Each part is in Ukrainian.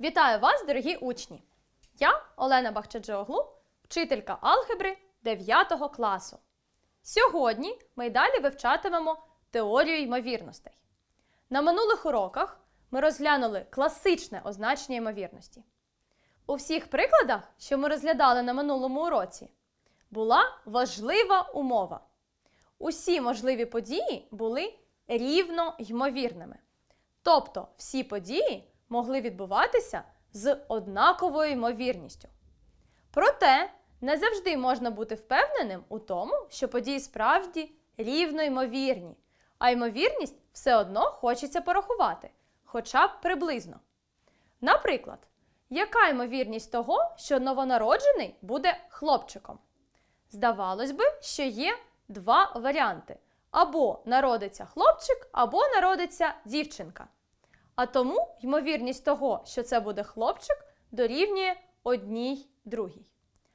Вітаю вас, дорогі учні! Я Олена Бахчаджоглу, вчителька алгебри 9 класу. Сьогодні ми й далі вивчатимемо теорію ймовірностей. На минулих уроках ми розглянули класичне означення ймовірності. У всіх прикладах, що ми розглядали на минулому уроці, була важлива умова. Усі можливі події були рівно ймовірними. Тобто всі події могли відбуватися з однаковою ймовірністю. Проте не завжди можна бути впевненим у тому, що події справді рівно ймовірні, а ймовірність все одно хочеться порахувати, хоча б приблизно. Наприклад, яка ймовірність того, що новонароджений буде хлопчиком? Здавалось би, що є два варіанти: або народиться хлопчик, або народиться дівчинка. А тому ймовірність того, що це буде хлопчик, дорівнює одній другій.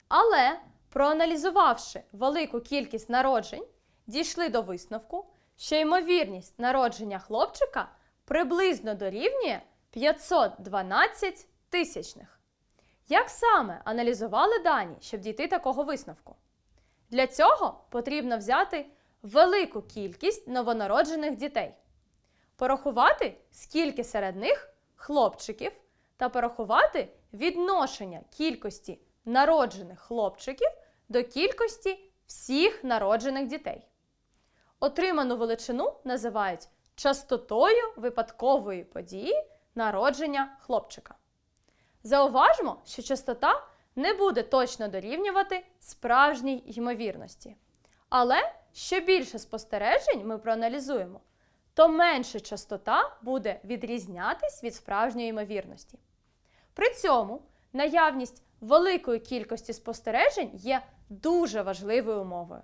Але, проаналізувавши велику кількість народжень, дійшли до висновку, що ймовірність народження хлопчика приблизно дорівнює 512 тисячних. Як саме аналізували дані, щоб дійти такого висновку? Для цього потрібно взяти велику кількість новонароджених дітей, порахувати, скільки серед них хлопчиків, та порахувати відношення кількості народжених хлопчиків до кількості всіх народжених дітей. Отриману величину називають частотою випадкової події народження хлопчика. Зауважмо, що частота не буде точно дорівнювати справжній ймовірності. Але що більше спостережень ми проаналізуємо, то менше частота буде відрізнятись від справжньої ймовірності. При цьому наявність великої кількості спостережень є дуже важливою умовою.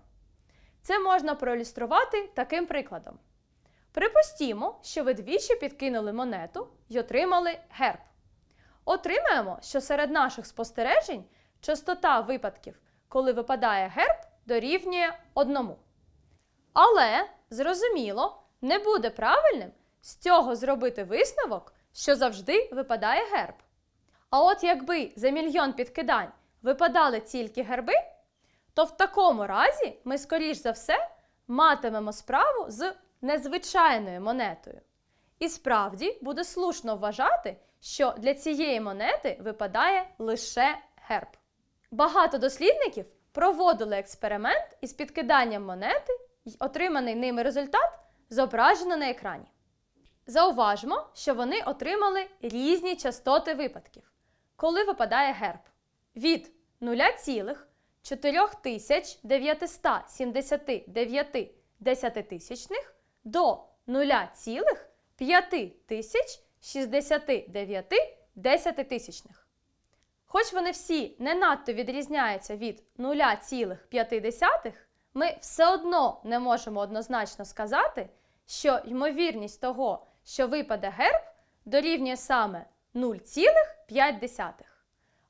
Це можна проілюструвати таким прикладом. Припустімо, що ви двічі підкинули монету і отримали герб. Отримаємо, що серед наших спостережень частота випадків, коли випадає герб, дорівнює одному. Але, зрозуміло, не буде правильним з цього зробити висновок, що завжди випадає герб. А от якби за мільйон підкидань випадали тільки герби, то в такому разі ми, скоріш за все, матимемо справу з незвичайною монетою. І справді буде слушно вважати, що для цієї монети випадає лише герб. Багато дослідників проводили експеримент із підкиданням монети, і отриманий ними результат зображено на екрані. Зауважмо, що вони отримали різні частоти випадків, коли випадає герб від 0,4979 десятитисячних до 0,5069 десятитисячних. Хоч вони всі не надто відрізняються від 0,5, ми все одно не можемо однозначно сказати, що ймовірність того, що випаде герб, дорівнює саме 0,5.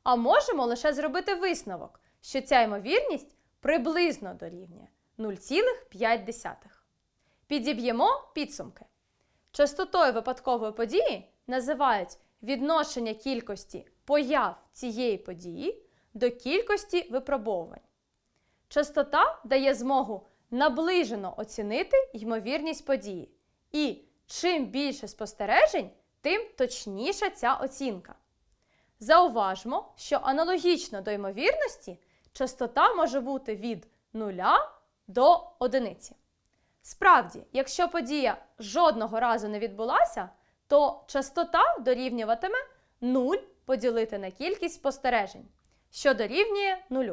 А можемо лише зробити висновок, що ця ймовірність приблизно дорівнює 0,5. Підіб'ємо підсумки. Частотою випадкової події називають відношення кількості появ цієї події до кількості випробовувань. Частота дає змогу наближено оцінити ймовірність події. І чим більше спостережень, тим точніша ця оцінка. Зауважмо, що аналогічно до ймовірності частота може бути від 0 до 1. Справді, якщо подія жодного разу не відбулася, то частота дорівнюватиме 0 поділити на кількість спостережень, що дорівнює 0.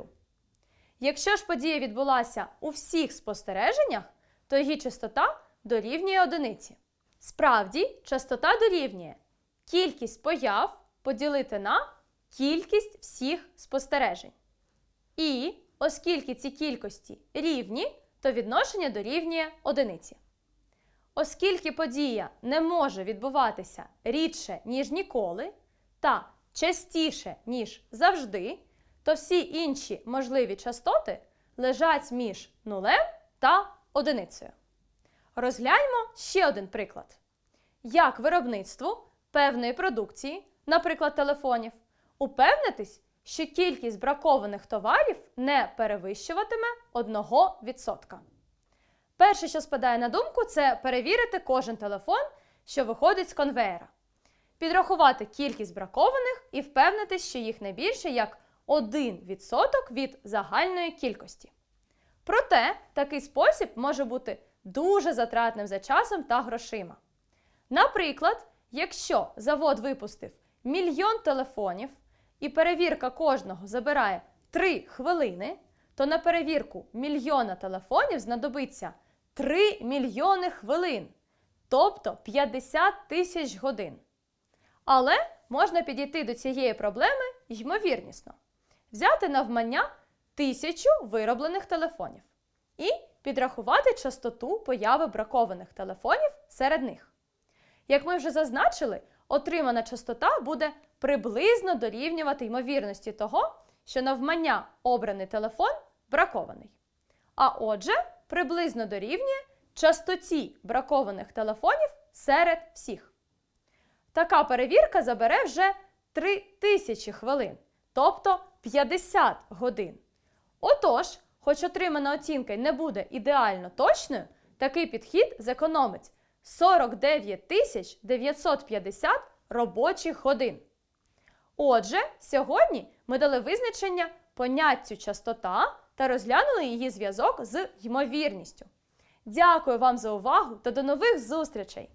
Якщо ж подія відбулася у всіх спостереженнях, то її частота дорівнює одиниці. Справді, частота дорівнює кількість появ поділити на кількість всіх спостережень. І оскільки ці кількості рівні, то відношення дорівнює одиниці. Оскільки подія не може відбуватися рідше, ніж ніколи, та частіше, ніж завжди, то всі інші можливі частоти лежать між нулем та одиницею. Розгляньмо ще один приклад. Як виробництву певної продукції наприклад, телефонів, упевнитись, що кількість бракованих товарів не перевищуватиме 1%. Перше, що спадає на думку, це перевірити кожен телефон, що виходить з конвеєра, підрахувати кількість бракованих і впевнитись, що їх не більше як 1% від загальної кількості. Проте такий спосіб може бути дуже затратним за часом та грошима. Наприклад, якщо завод випустив мільйон телефонів і перевірка кожного забирає 3 хвилини, то на перевірку мільйона телефонів знадобиться 3 мільйони хвилин, тобто 50 тисяч годин. Але можна підійти до цієї проблеми ймовірнісно, взяти навмання тисячу вироблених телефонів і підрахувати частоту появи бракованих телефонів серед них. Як ми вже зазначили, отримана частота буде приблизно дорівнювати ймовірності того, що навмання обраний телефон бракований. А отже, приблизно дорівнює частоті бракованих телефонів серед всіх. Така перевірка забере вже 3000 хвилин, тобто 50 годин. Отож, хоч отримана оцінка й не буде ідеально точною, такий підхід зекономить 49 тисяч 950 робочих годин. Отже, сьогодні ми дали визначення поняттю частота та розглянули її зв'язок з ймовірністю. Дякую вам за увагу та до нових зустрічей!